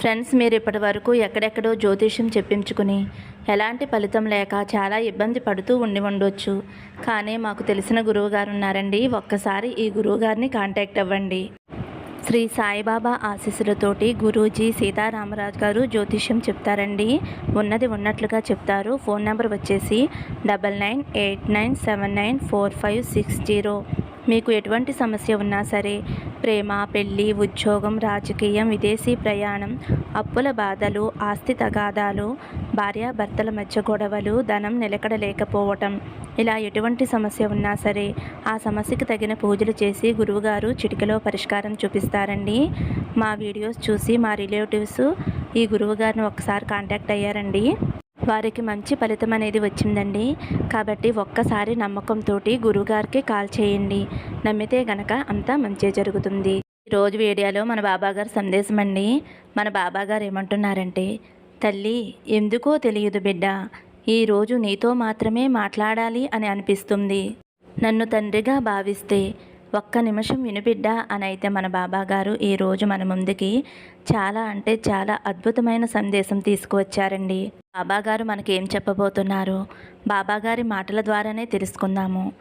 Friends మీరు ఇప్పటి వరకు ఎక్కడెక్కడో జ్యోతిష్యం చెప్పించుకుని ఎలాంటి ఫలితం లేక చాలా ఇబ్బంది పడుతూ ఉండి ఉండొచ్చు. కానీ మాకు తెలిసిన గురువు గారు ఉన్నారండి ఒక్కసారి ఈ గురువు గారిని కాంటాక్ట్ అవ్వండి. శ్రీ సాయిబాబా ఆశీస్సులతోటి గురూజీ సీతారామరాజు గారు జ్యోతిష్యం చెప్తారండి. ఉన్నది ఉన్నట్లుగా చెప్తారు. ఫోన్ నెంబర్ వచ్చేసి double nine eight nine seven nine four five six zero. మీకు ఎటువంటి సమస్య ఉన్నా సరే ప్రేమ పెళ్ళి ఉద్యోగం రాజకీయం విదేశీ ప్రయాణం అప్పుల బాధలు ఆస్తి తగాదాలు భార్యాభర్తల మధ్య గొడవలు ధనం నిలకడ లేకపోవటం ఇలా ఎటువంటి సమస్య ఉన్నా సరే ఆ సమస్యకి తగిన పూజలు చేసి గురువుగారు చిటికలో పరిష్కారం చూపిస్తారండి. మా వీడియోస్ చూసి మా రిలేటివ్స్ ఈ గురువుగారిని ఒకసారి కాంటాక్ట్ అయ్యారండి. వారికి మంచి ఫలితం అనేది వచ్చిందండి. కాబట్టి ఒక్కసారి నమ్మకంతో గురువుగారికి కాల్ చేయండి. నమ్మితే గనక అంతా మంచి జరుగుతుంది. ఈరోజు వీడియోలో మన బాబాగారు సందేశం అండి. మన బాబాగారు ఏమంటున్నారంటే తల్లి ఎందుకో తెలియదు బిడ్డ. ఈరోజు నీతో మాత్రమే మాట్లాడాలి అని అనిపిస్తుంది. నన్ను తండ్రిగా భావిస్తే ఒక్క నిమిషం వినిపిడ్డ అని అయితే మన బాబా గారు ఈరోజు మన ముందుకి చాలా అంటే చాలా అద్భుతమైన సందేశం తీసుకువచ్చారండి. బాబాగారు మనకేం మనకి ఏం చెప్పబోతున్నారు? బాబాగారి మాటల ద్వారానే తెలుసుకుందాము.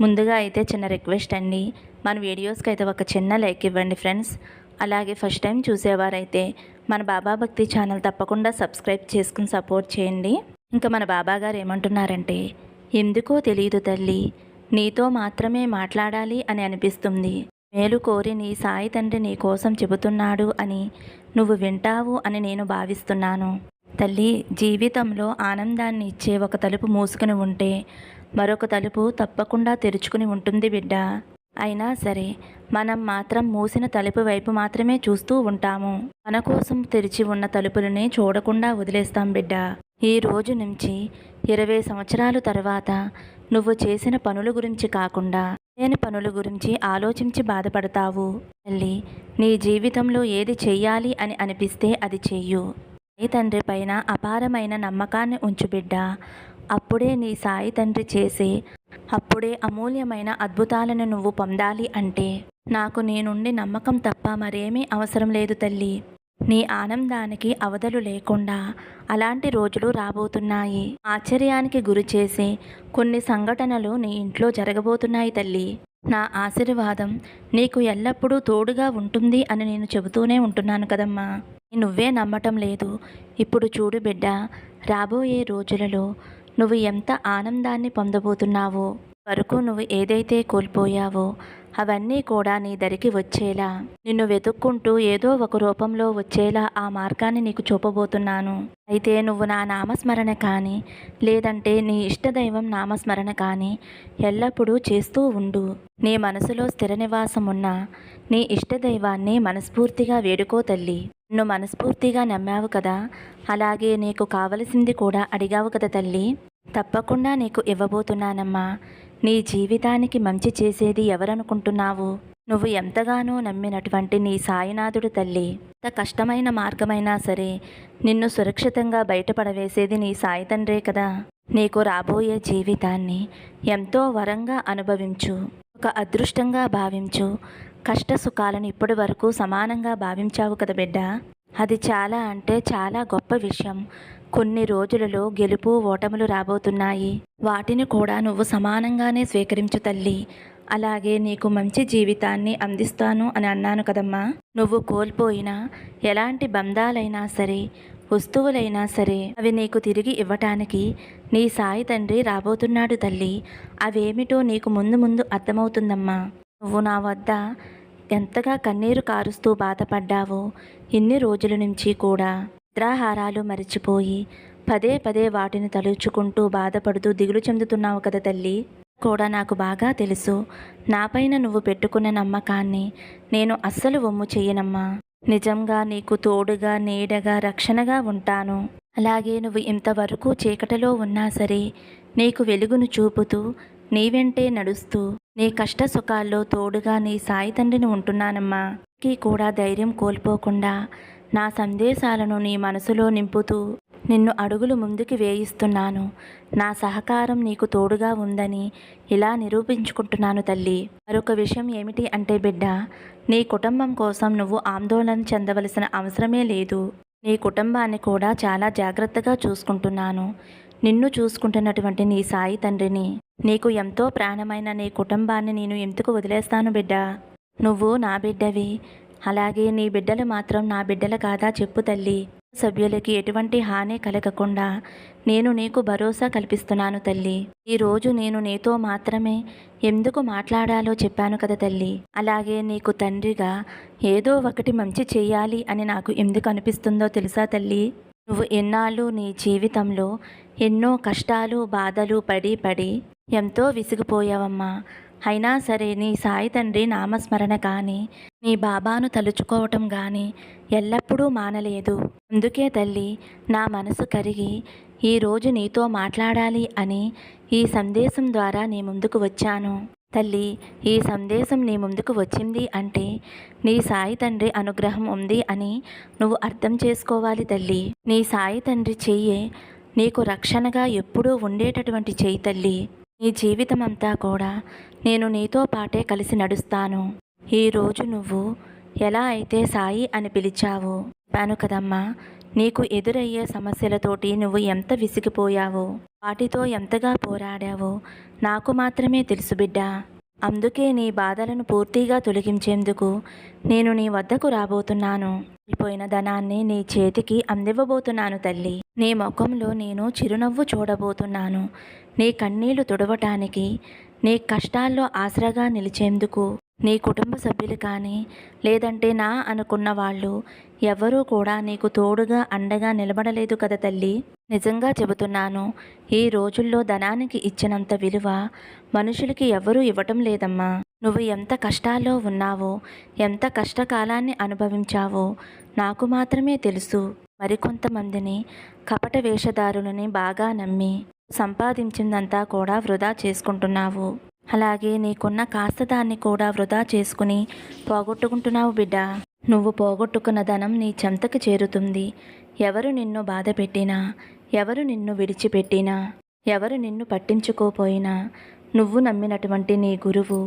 ముందుగా అయితే చిన్న రిక్వెస్ట్ అండి. మన వీడియోస్కి అయితే ఒక చిన్న లైక్ ఇవ్వండి ఫ్రెండ్స్. అలాగే ఫస్ట్ టైం చూసేవారైతే మన బాబా భక్తి ఛానల్ తప్పకుండా సబ్స్క్రైబ్ చేసుకుని సపోర్ట్ చేయండి. ఇంకా మన బాబాగారు ఏమంటున్నారంటే ఎందుకో తెలియదు తల్లి. నీతో మాత్రమే మాట్లాడాలి అని అనిపిస్తుంది. మేలు కోరి నీ సాయి తండ్రి నీ కోసం చెబుతున్నాడు అని నువ్వు వింటావు అని నేను భావిస్తున్నాను. తల్లి జీవితంలో ఆనందాన్ని ఇచ్చే ఒక తలుపు మూసుకుని ఉంటే మరొక తలుపు తప్పకుండా తెరుచుకుని ఉంటుంది బిడ్డ. అయినా సరే మనం మాత్రం మూసిన తలుపు వైపు మాత్రమే చూస్తూ ఉంటాము. మన కోసం తెరిచి ఉన్న తలుపులని చూడకుండా వదిలేస్తాం బిడ్డ. ఈ రోజు నుంచి ఇరవై సంవత్సరాల తర్వాత నువ్వు చేసిన పనుల గురించి కాకుండా లేని పనుల గురించి ఆలోచించి బాధపడతావు. తల్లి నీ జీవితంలో ఏది చెయ్యాలి అని అనిపిస్తే అది చెయ్యు. నీ తండ్రి పైన అపారమైన నమ్మకాన్ని ఉంచు బిడ్డ. అప్పుడే నీ సాయి తండ్రి చేసే అప్పుడే అమూల్యమైన అద్భుతాలను నువ్వు పొందాలి అంటే నాకు నీ నుండి నమ్మకం తప్ప మరేమీ అవసరం లేదు తల్లి. నీ ఆనందానికి అవధలు లేకుండా అలాంటి రోజులు రాబోతున్నాయి. ఆశ్చర్యానికి గురి చేసే కొన్ని సంఘటనలు నీ ఇంట్లో జరగబోతున్నాయి తల్లి. నా ఆశీర్వాదం నీకు ఎల్లప్పుడూ తోడుగా ఉంటుంది అని నేను చెబుతూనే ఉంటున్నాను కదమ్మా. నువ్వే నమ్మటం లేదు. ఇప్పుడు చూడు బిడ్డ రాబోయే రోజులలో నువ్వు ఎంత ఆనందాన్ని పొందబోతున్నావో. వరకు నువ్వు ఏదైతే కోల్పోయావో అవన్నీ కూడా నీ దరికి వచ్చేలా. నిన్ను వెతుక్కుంటూ ఏదో ఒక రూపంలో వచ్చేలా ఆ మార్గాన్ని నీకు చూపబోతున్నాను. అయితే నువ్వు నా నామస్మరణ కానీ లేదంటే నీ ఇష్టదైవం నామస్మరణ కానీ ఎల్లప్పుడూ చేస్తూ ఉండు. నీ మనసులో స్థిర నివాసం ఉన్న నీ ఇష్టదైవాన్ని మనస్ఫూర్తిగా వేడుకో తల్లి. నువ్వు మనస్ఫూర్తిగా నమ్మావు కదా అలాగే నీకు కావలసింది కూడా అడిగావు కదా తల్లి. తప్పకుండా నీకు ఇవ్వబోతున్నానమ్మా. నీ జీవితానికి మంచి చేసేది ఎవరనుకుంటున్నావు? నువ్వు ఎంతగానో నమ్మినటువంటి నీ సాయినాథుడు తల్లి. ఎంత కష్టమైన మార్గమైనా సరే నిన్ను సురక్షితంగా బయటపడవేసేది నీ సాయి తండ్రే కదా. నీకు రాబోయే జీవితాన్ని ఎంతో వరంగా అనుభవించు. ఒక అదృష్టంగా భావించు. కష్ట సుఖాలను ఇప్పటి వరకు సమానంగా భావించావు కదా బిడ్డ. అది చాలా అంటే చాలా గొప్ప విషయం. కొన్ని రోజులలో గెలుపు ఓటములు రాబోతున్నాయి. వాటిని కూడా నువ్వు సమానంగానే స్వీకరించు తల్లి. అలాగే నీకు మంచి జీవితాన్ని అందిస్తాను అని అన్నాను కదమ్మా. నువ్వు కోల్పోయిన ఎలాంటి బంధాలైనా సరే వస్తువులైనా సరే అవి నీకు తిరిగి ఇవ్వటానికి నీ సాయి తండ్రి రాబోతున్నాడు తల్లి. అవేమిటో నీకు ముందు ముందు అర్థమవుతుందమ్మా. నువ్వు నా వద్ద ఎంతగా కన్నీరు కారుస్తూ బాధపడ్డావో ఇన్ని రోజుల నుంచి కూడా. నిద్రాహారాలు మరిచిపోయి పదే పదే వాటిని తలుచుకుంటూ బాధపడుతూ దిగులు చెందుతున్నావు కదా తల్లి. కూడా నాకు బాగా తెలుసు. నాపైన నువ్వు పెట్టుకున్న నమ్మకాన్ని నేను అస్సలు వమ్ము చెయ్యనమ్మా. నిజంగా నీకు తోడుగా నీడగా రక్షణగా ఉంటాను. అలాగే నువ్వు ఇంతవరకు చీకటిలో ఉన్నా సరే నీకు వెలుగును చూపుతూ నీ వెంటే నడుస్తూ నీ కష్ట సుఖాల్లో తోడుగా నీ సాయి తండ్రిని ఉంటున్నానమ్మా. కి కూడా ధైర్యం కోల్పోకుండా నా సందేశాలను నీ మనసులో నింపుతూ నిన్ను అడుగులు ముందుకు వేయిస్తున్నాను. నా సహకారం నీకు తోడుగా ఉందని ఇలా నిరూపించుకుంటున్నాను తల్లి. మరొక విషయం ఏమిటి అంటే బిడ్డ నీ కుటుంబం కోసం నువ్వు ఆందోళన చెందవలసిన అవసరమే లేదు. నీ కుటుంబాన్ని కూడా చాలా జాగ్రత్తగా చూసుకుంటున్నాను. నిన్ను చూసుకుంటున్నటువంటి నీ సాయి తండ్రిని నీకు ఎంతో ప్రాణమైన నీ కుటుంబాన్ని నేను ఎందుకు వదిలేస్తాను బిడ్డ? నువ్వు నా బిడ్డవి. అలాగే నీ బిడ్డలు మాత్రం నా బిడ్డలు కాదా చెప్పు తల్లి. సభ్యులకి ఎటువంటి హాని కలగకుండా నేను నీకు భరోసా కల్పిస్తున్నాను తల్లి. ఈరోజు నేను నీతో మాత్రమే ఎందుకు మాట్లాడాలో చెప్పాను కదా తల్లి. అలాగే నీకు తండ్రిగా ఏదో ఒకటి మంచి చేయాలి అని నాకు ఎందుకు అనిపిస్తుందో తెలుసా తల్లి? నువ్వు ఎన్నాళ్ళు నీ జీవితంలో ఎన్నో కష్టాలు బాధలు పడి పడి ఎంతో విసిగిపోయావమ్మా. అయినా సరే నీ సాయి తండ్రి నామస్మరణ కానీ నీ బాబాను తలుచుకోవటం కానీ ఎల్లప్పుడూ మానలేదు. అందుకే తల్లి నా మనసు కరిగి ఈరోజు నీతో మాట్లాడాలి అని ఈ సందేశం ద్వారా నీ ముందుకు వచ్చాను. తల్లి ఈ సందేశం నీ ముందుకు వచ్చింది అంటే నీ సాయి తండ్రి అనుగ్రహం ఉంది అని నువ్వు అర్థం చేసుకోవాలి తల్లి. నీ సాయి తండ్రి చెయ్యే నీకు రక్షణగా ఎప్పుడూ ఉండేటటువంటి చెయ్యి తల్లి. నీ జీవితం అంతా కూడా నేను నీతో పాటే కలిసి నడుస్తాను. ఈరోజు నువ్వు ఎలా అయితే సాయి అని పిలిచావో చెప్పాను కదమ్మా నీకు ఎదురయ్యే సమస్యలతోటి నువ్వు ఎంత విసిగిపోయావో వాటితో ఎంతగా పోరాడావో నాకు మాత్రమే తెలుసు బిడ్డ. అందుకే నీ బాధలను పూర్తిగా తొలగించేందుకు నేను నీ వద్దకు రాబోతున్నాను. పోయిన ధనాన్ని నీ చేతికి అందివ్వబోతున్నాను తల్లి. నీ ముఖంలో నేను చిరునవ్వు చూడబోతున్నాను. నీ కన్నీళ్ళు తుడవటానికి నీ కష్టాల్లో ఆసరాగా నిలిచేందుకు నీ కుటుంబ సభ్యులు కానీ లేదంటే నా అనుకున్న వాళ్ళు ఎవరూ కూడా నీకు తోడుగా అండగా నిలబడలేదు కదా తల్లి. నిజంగా చెబుతున్నాను ఈ రోజుల్లో ధనానికి ఇచ్చినంత విలువ మనుషులకి ఎవరూ ఇవ్వటం లేదమ్మా. నువ్వు ఎంత కష్టాల్లో ఉన్నావో ఎంత కష్టకాలాన్ని అనుభవించావో నాకు మాత్రమే తెలుసు. మరికొంతమందిని కపట వేషధారులని బాగా నమ్మి సంపాదించిందంతా కూడా వృధా చేసుకుంటున్నావు. అలాగే నీకున్న కాస్త దాన్ని కూడా వృధా చేసుకుని పోగొట్టుకుంటున్నావు బిడ్డ. నువ్వు పోగొట్టుకున్న ధనం నీ చెంతకు చేరుతుంది. ఎవరు నిన్ను బాధ పెట్టినా ఎవరు నిన్ను విడిచిపెట్టినా ఎవరు నిన్ను పట్టించుకోపోయినా నువ్వు నమ్మినటువంటి నీ గురువు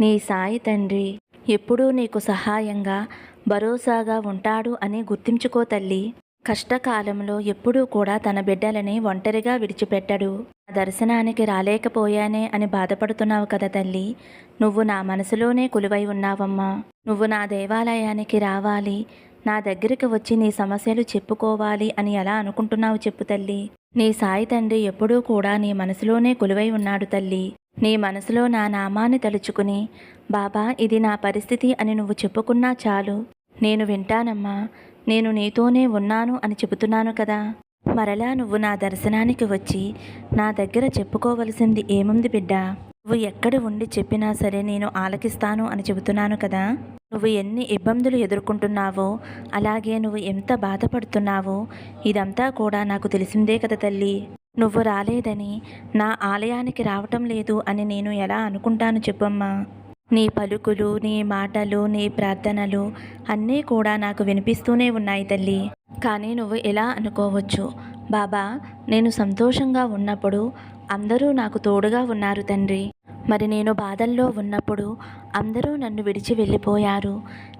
నీ సాయి తండ్రి ఎప్పుడూ నీకు సహాయంగా భరోసాగా ఉంటాడు అని గుర్తించుకో తల్లి. కష్టకాలంలో ఎప్పుడూ కూడా తన బిడ్డలని ఒంటరిగా విడిచిపెట్టడు. దర్శనానికి రాలేకపోయానే అని బాధపడుతున్నావు కదా తల్లి. నువ్వు నా మనసులోనే కొలువై ఉన్నావమ్మా. నువ్వు నా దేవాలయానికి రావాలి. నా దగ్గరికి వచ్చి నీ సమస్యలు చెప్పుకోవాలి అని ఎలా అనుకుంటున్నావు చెప్పు తల్లి. నీ సాయి తండ్రి ఎప్పుడూ కూడా నీ మనసులోనే కొలువై ఉన్నాడు తల్లి. నీ మనసులో నా నామాన్ని తలుచుకుని బాబా ఇది నా పరిస్థితి అని నువ్వు చెప్పుకున్నా చాలు. నేను వింటానమ్మా. నేను నీతోనే ఉన్నాను అని చెబుతున్నాను కదా. మరలా నువ్వు నా దర్శనానికి వచ్చి నా దగ్గర చెప్పుకోవలసింది ఏముంది బిడ్డ? నువ్వు ఎక్కడ ఉండి చెప్పినా సరే నేను ఆలకిస్తాను అని చెబుతున్నాను కదా. నువ్వు ఎన్ని ఇబ్బందులు ఎదుర్కొంటున్నావో అలాగే నువ్వు ఎంత బాధపడుతున్నావో ఇదంతా కూడా నాకు తెలిసిందే కదా తల్లి. నువ్వు రాలేదని నా ఆలయానికి రావటం లేదు అని నేను ఎలా అనుకుంటాను చెప్పమ్మా. నీ పలుకులు నీ మాటలు నీ ప్రార్థనలు అన్నీ కూడా నాకు వినిపిస్తూనే ఉన్నాయి తల్లి. కానీ నువ్వు ఎలా అనుకోవచ్చు? బాబా నేను సంతోషంగా ఉన్నప్పుడు అందరూ నాకు తోడుగా ఉన్నారు తండ్రి. మరి నేను బాధల్లో ఉన్నప్పుడు అందరూ నన్ను విడిచి వెళ్ళిపోయారు.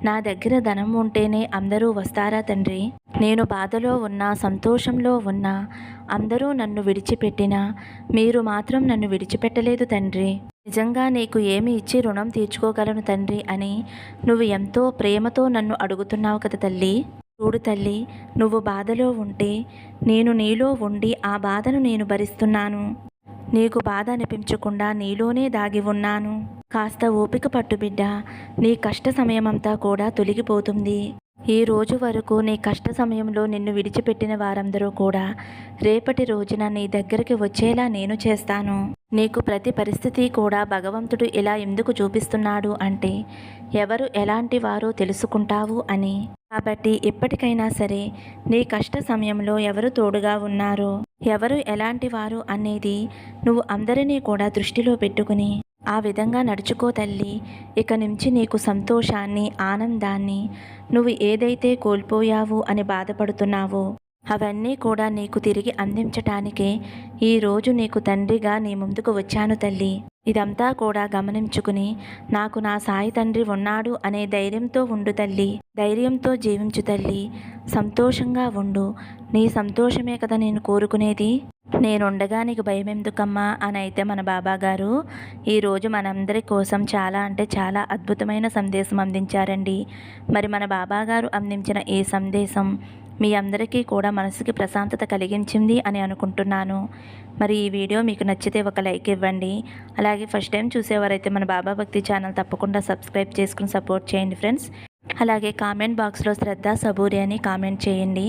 నా దగ్గర ధనం ఉంటేనే అందరూ వస్తారా తండ్రి? నేను బాధలో ఉన్నా సంతోషంలో ఉన్నా అందరూ నన్ను విడిచిపెట్టినా మీరు మాత్రం నన్ను విడిచిపెట్టలేదు తండ్రి. నిజంగా నీకు ఏమి ఇచ్చి రుణం తీర్చుకోగలను తండ్రి అని నువ్వు ఎంతో ప్రేమతో నన్ను అడుగుతున్నావు కదా తల్లి. చూడు తల్లి నువ్వు బాధలో ఉంటే నేను నీలో ఉండి ఆ బాధను నేను భరిస్తున్నాను. నీకు బాధ అనిపించకుండా నీలోనే దాగి ఉన్నాను. కాస్త ఓపిక పట్టు బిడ్డ నీ కష్ట సమయమంతా కూడా తొలగిపోతుంది. ఈ రోజు వరకు నీ కష్ట సమయంలో నిన్ను విడిచిపెట్టిన వారందరూ కూడా రేపటి రోజున నీ దగ్గరికి వచ్చేలా నేను చేస్తాను. నీకు ప్రతి పరిస్థితి కూడా భగవంతుడు ఇలా ఎందుకు చూపిస్తున్నాడు అంటే ఎవరు ఎలాంటి వారో తెలుసుకుంటావు అని. కాబట్టి ఎప్పటికైనా సరే నీ కష్ట సమయంలో ఎవరు తోడుగా ఉన్నారు? ఎవరు ఎలాంటి వారు అనేది నువ్వు అందరినీ కూడా దృష్టిలో పెట్టుకుని ఆ విధంగా నడుచుకో తల్లి. ఇక నుంచి నీకు సంతోషాన్ని ఆనందాన్ని నువ్వు ఏదైతే కోల్పోయావు అని బాధపడుతున్నావో అవన్నీ కూడా నీకు తిరిగి అందించటానికే ఈరోజు నీకు తండ్రిగా నీ ముందుకు వచ్చాను తల్లి. ఇదంతా కూడా గమనించుకుని నాకు నా సాయి తండ్రి ఉన్నాడు అనే ధైర్యంతో ఉండు తల్లి. ధైర్యంతో జీవించు తల్లి. సంతోషంగా ఉండు. నీ సంతోషమే కదా నేను కోరుకునేది? నేనుండగా నీకు భయం ఎందుకమ్మా అని అయితే మన బాబా గారు ఈరోజు మనందరి కోసం చాలా అంటే చాలా అద్భుతమైన సందేశం అందించారండి. మరి మన బాబా గారు అందించిన ఈ సందేశం మీ అందరికీ కూడా మనసుకి ప్రశాంతత కలిగించింది అని అనుకుంటున్నాను. మరి ఈ వీడియో మీకు నచ్చితే ఒక లైక్ ఇవ్వండి. అలాగే ఫస్ట్ టైం చూసేవారైతే మన బాబా భక్తి ఛానల్ తప్పకుండా సబ్స్క్రైబ్ చేసుకుని సపోర్ట్ చేయండి ఫ్రెండ్స్. అలాగే కామెంట్ బాక్స్లో శ్రద్ధ సబూరి అని కామెంట్ చేయండి.